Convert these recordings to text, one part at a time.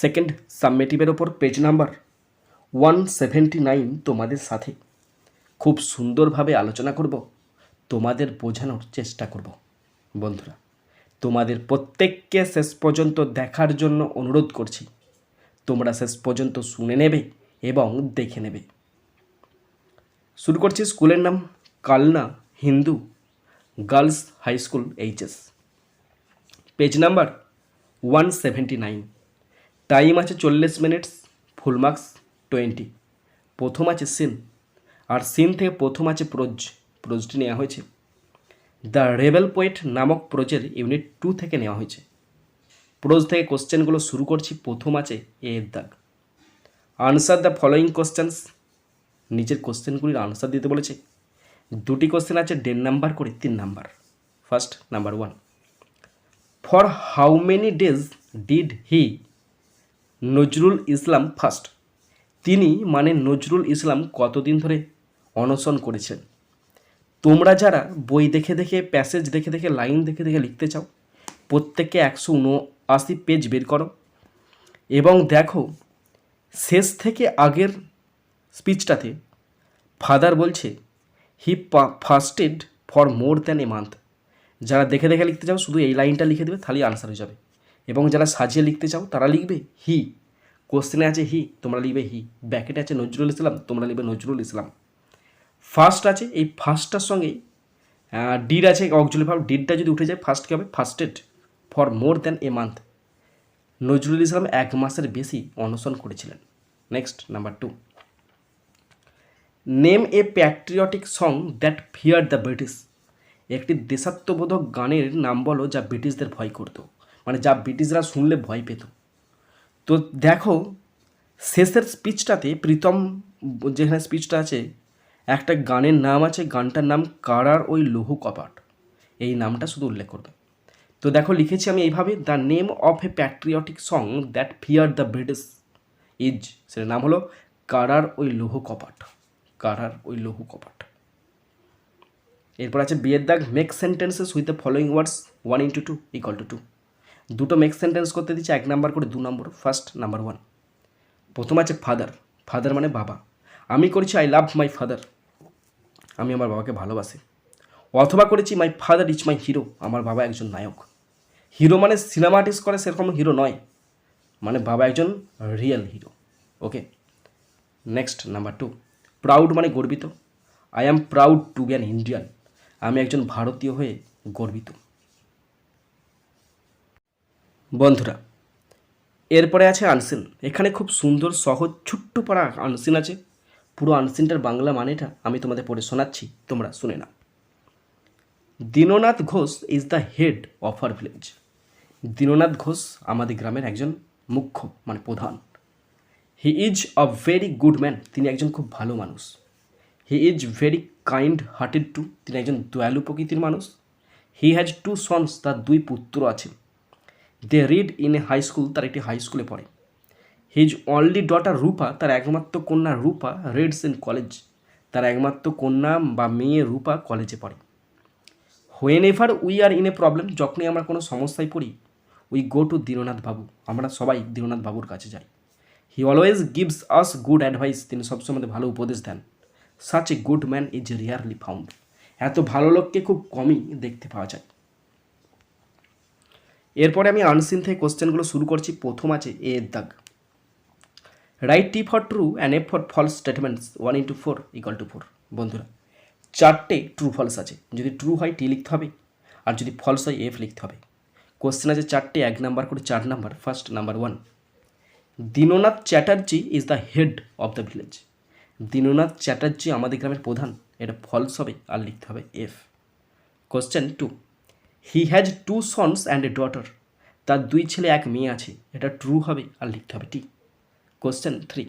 Second সাবমেটিভের ওপর page number one seventy nine তোমাদের সাথে। খুব সুন্দরভাবে আলোচনা করব, তোমাদের বোঝানোর চেষ্টা করব। বন্ধুরা, তোমাদের প্রত্যেককে শেষ পর্যন্ত দেখার জন্য অনুরোধ করছি। তোমরা শেষ পর্যন্ত শুনে নেবে এবং দেখে নেবে। শুরু করছি স্কুলের নাম Kalna Hindu girls high school HS page number one seventy nine. Time আছে চল্লিশ মিনিটস, ফুল মার্কস টোয়েন্টি। প্রথম আছে সিন, আর সিন থেকে প্রথম আছে প্রোজ, প্রোজটি নেওয়া হয়েছে। দ্য রেবেল পোয়েট নামক প্রোজের ইউনিট টু থেকে নেওয়া হয়েছে। প্রোজ থেকে কোশ্চেনগুলো শুরু করছি, প্রথম আছে এর দাগ। আনসার দ্য ফলোয়িং কোশ্চেন্স, নিজের কোশ্চেনগুলির আনসার দিতে বলেছে। দুটি কোশ্চেন আছে, দেড় নাম্বার করে তিন number. First, number one. For how many days did he Nazrul Islam first তিনি মানে নজরুল ইসলাম কতদিন ধরে অনশন করেছেন? তোমরা যারা বই দেখে দেখে প্যাসেজ দেখে দেখে লাইন দেখে দেখে লিখতে চাও, প্রত্যেককে একশো উনআশি পেজ বের করো এবং দেখো, শেষ থেকে আগের স্পিচটাতে ফাদার বলছে he fasted for more than a month যারা দেখে দেখে লিখতে চাও, শুধু এই লাইনটা লিখে দেবে, তাহলেই আনসার হয়ে যাবে। এবং যারা সাজিয়ে লিখতে চাও, তারা লিখবে হি। কোশ্চেনে আছে হি, তোমরা লিখবে হি। ব্যাকেটে আছে নজরুল ইসলাম, তোমরা লিখবে নজরুল ইসলাম। ফার্স্ট আছে, এই ফার্স্টটার সঙ্গে ডিড আছে অক্সুয়ালি ভাব ডিডটা যদি উঠে যায় ফার্স্ট কী হবে? Fasted for more than a month Nazrul Islam এক মাসের বেশি অনশন করেছিলেন। Next number two name a patriotic song that fear the British একটি দেশাত্মবোধক গানের নাম বলো যা ব্রিটিশদের ভয় করতো। মানে যা ব্রিটিশরা শুনলে ভয় পেত। তো দেখো, শেষের স্পিচটাতে প্রীতম, যেখানে স্পিচটা আছে, একটা গানের নাম আছে, গানটার নাম কারার ওই লৌহ কপাট। এই নামটা শুধু উল্লেখ করবে। তো দেখো, লিখেছি আমি এইভাবে the name of a patriotic song that fear the British is সেটার নাম হলো, কারার ওই লৌহ কপাট, কারার ওই লৌহ কপাট। এরপর আছে বিয়ের দাগ make sentences with the following words one into two equal to two two make sentence করতে দিচ্ছে, এক নাম্বার করে দু নম্বর ফার্স্ট নাম্বার ওয়ান প্রথম আছে ফাদার ফাদার মানে বাবা। আমি করেছি আই লাভ মাই ফাদার আমি আমার বাবাকে ভালোবাসি। অথবা করেছি my father is my hero আমার বাবা একজন নায়ক। হিরো মানে সিনেমা আর্টিস্ট করে সেরকম হিরো নয়। মানে বাবা একজন real hero okay next number two proud মানে গর্বিত। I am proud to be an Indian আমি একজন ভারতীয় হয়ে গর্বিত। বন্ধুরা, এরপরে আছে আনসিন। এখানে খুব সুন্দর, সহজ ছোট্ট পাড়া আনসিন আছে। পুরো আনসিনটার বাংলা মানেটা আমি তোমাদের পড়ে শোনাচ্ছি, তোমরা শুনে নাও। Dinanath Ghosh is the head of our village Dinanath Ghosh আমাদের গ্রামের একজন মুখ্য মানে প্রধান। He is a very good man তিনি একজন খুব ভালো মানুষ। He is very kind hearted too তিনি একজন দয়ালু প্রকৃতির মানুষ। হি হ্যাজ টু সন্স তার দুই পুত্র আছে। They read in a high school, তার একটি হাই স্কুলে পড়ে। হিজ অনলি ডটার রূপা, তার একমাত্র কন্যা রূপা, রিডস ইন কলেজ। তার একমাত্র কন্যা বা মেয়ে রূপা কলেজে পড়ে। Whenever we are in a problem, যখনই আমরা কোনো সমস্যায় পড়ি, উই গো টু দীননাথ বাবু। আমরা সবাই দীননাথ বাবুর কাছে যাই। He always gives us good advice, তিনি সবসময় ভালো উপদেশ দেন। Such a good man is rarely found. এত ভালো লোককে খুব কমই দেখতে পাওয়া যায়। এরপরে আমি আনসিন থেকে কোশ্চেনগুলো শুরু করছি। প্রথম আছে এ এর দাগ। Write T for true and F for false statements one into four equal to four বন্ধুরা। চারটে ট্রু ফলস আছে। যদি ট্রু হয় টি লিখতে হবে, আর যদি ফলস হয় এফ লিখতে হবে। কোশ্চেন আছে চারটে, এক নাম্বার করে চার number first number one Dinanath Chatterjee is the head of the village Dinanath Chatterjee আমাদের গ্রামের প্রধান। এটা ফলস হবে, আর লিখতে হবে F question two he has two sons and a daughter তার দুই ছেলে, এক মেয়ে আছে। এটা ট্রু হবে আর লিখতে হবে টি question three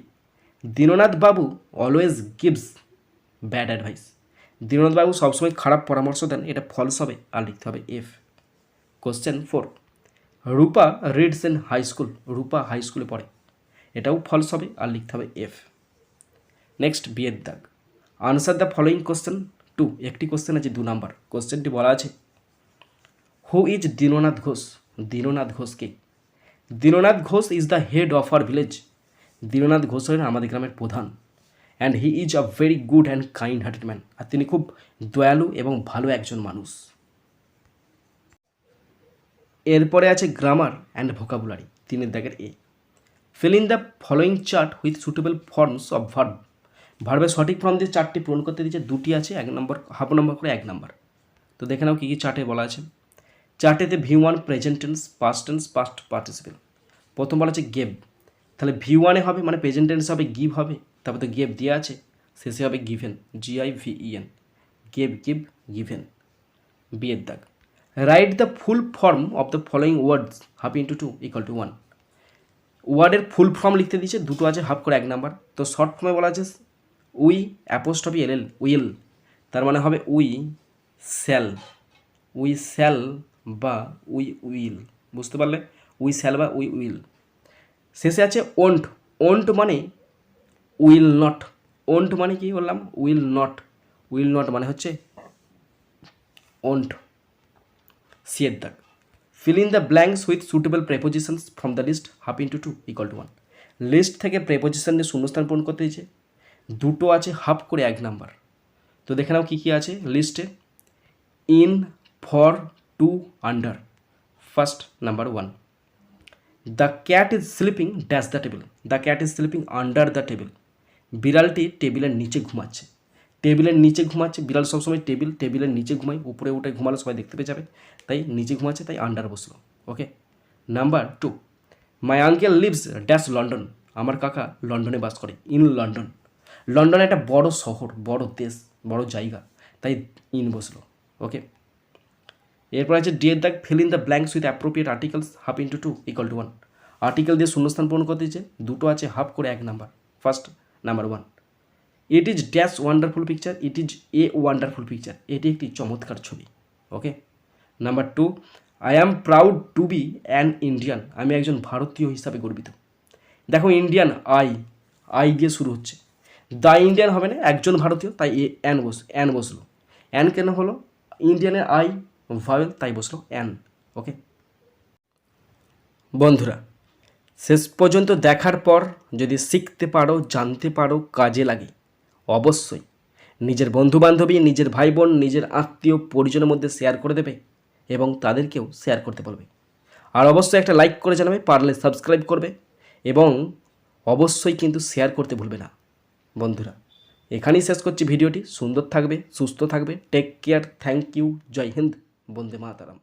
Dinanath babu always gives bad advice Dinanath babu সবসময় খারাপ পরামর্শ দেন, এটা ফলস হবে আর লিখতে হবে F question four Rupa reads in high school Rupa high স্কুলে পড়ে। এটাও ফলস হবে আর লিখতে হবে এফ নেক্সট বিয়ের দাগ। Answer the following question two একটি কোশ্চেন আছে, দু নাম্বার কোশ্চেনটি বলা আছে হু ইজ দীননাথ ঘোষ দীননাথ ঘোষকে Dinanath Ghosh is the head of our village Dinanath Ghosh হলেন আমাদের গ্রামের প্রধান। And he is a very good and kind hearted man আর তিনি খুব দয়ালু এবং ভালো একজন মানুষ। এরপরে আছে গ্রামার অ্যান্ড ভোকাবুলারি তিনের দাগের এ। Fill in the following chart with suitable forms of verb ভার্বের সঠিক ফর্ম দিয়ে চারটি পূরণ করতে দিয়েছে। দুটি আছে, এক নম্বর হাফ নম্বর করে এক নম্বর তো দেখে নাও কী কী চার্টে বলা আছে। চার্টেতে V one present tense past tense participle প্রথম বলা আছে গেভ তাহলে ভি ওয়ানে হবে মানে প্রেজেন্ট টেন্স হবে গিভ হবে, তারপর তো গেভ দেওয়া আছে। শেষে হবে given G I V E N gave give given বিয়ের দাগ। Write the full form of the following words half into two equal to one ওয়ার্ডের ফুল ফর্ম লিখতে দিয়েছে, দুটো আছে হাফ করে এক নাম্বার তো শর্ট ফর্মে বলা আছে, we apostrophe apostrophe L L, will. তার মানে হবে উই স্যাল উই স্যাল বা উই উইল, বুঝতে পারলে? উই শ্যাল বা উই উইল। শেষে আছে ওন্ট। ওন্ট মানে উইল নট। ওন্ট মানে কি বললাম? Will not. উইল নট মানে হচ্ছে ওন্ট। সিয়ের দাগ fill in the blanks with suitable prepositions from the list, half into two equal to one. List থেকে প্রেপোজিশন দিয়ে শূন্যস্থান পূরণ করতে দিয়েছে দুটো আছে হাফ করে এক নাম্বার। তো দেখে নাও কী কী আছে লিস্টে। In, for to under first number one the cat is sleeping dash the table the cat is sleeping under the table বিড়ালটি টেবিলের নিচে ঘুমাচ্ছে। টেবিলের নিচে ঘুমাচ্ছে। বিড়াল সবসময় টেবিল, টেবিলের নিচে ঘুমায়। উপরে উঠে ঘুমালে, সবাই দেখতে পেয়ে যাবে। তাই নিচে ঘুমাচ্ছে, তাই আন্ডার বসল। Okay number two my uncle lives dash London আমার কাকা লন্ডনে বাস করে ইন লন্ডন লন্ডন একটা বড় শহর, বড় দেশ, বড় জায়গা। তাই ইন বসল। ওকে এরপর আছে ডিএর দাগ fill in the blanks with appropriate articles half into two equal to one article দিয়ে শূন্যস্থান পূরণ করতে দিয়েছে, দুটো আছে হাফ করে এক number first number one it is dash wonderful picture it is a wonderful picture এটি একটি চমৎকার ছবি okay number two I am proud to be an Indian আমি একজন ভারতীয় হিসাবে গর্বিত। দেখো ইন্ডিয়ান আই আই দিয়ে শুরু হচ্ছে। দ্য ইন্ডিয়ান হবে না, একজন ভারতীয়, তাই এ অ্যান বস অ্যান বসল। অ্যান কেন হলো? ইন্ডিয়ানের আই ভাওয়েল তাই বসল অ্যান, ওকে? বন্ধুরা, শেষ পর্যন্ত দেখার পর যদি শিখতে পারো, জানতে পারো, কাজে লাগে, অবশ্যই। নিজের বন্ধুবান্ধবী, নিজের ভাই বোন নিজের আত্মীয়, পরিজনের মধ্যে শেয়ার করে দেবে এবং তাদেরকেও শেয়ার করতে বলবে। আর অবশ্যই একটা লাইক করে জানাবে, পারলে সাবস্ক্রাইব করবে এবং অবশ্যই কিন্তু শেয়ার করতে ভুলবে না। বন্ধুরা, এখানেই শেষ করছি ভিডিওটি। সুন্দর থাকবে, সুস্থ থাকবে। Take care thank you Jai Hind. Vande Mataram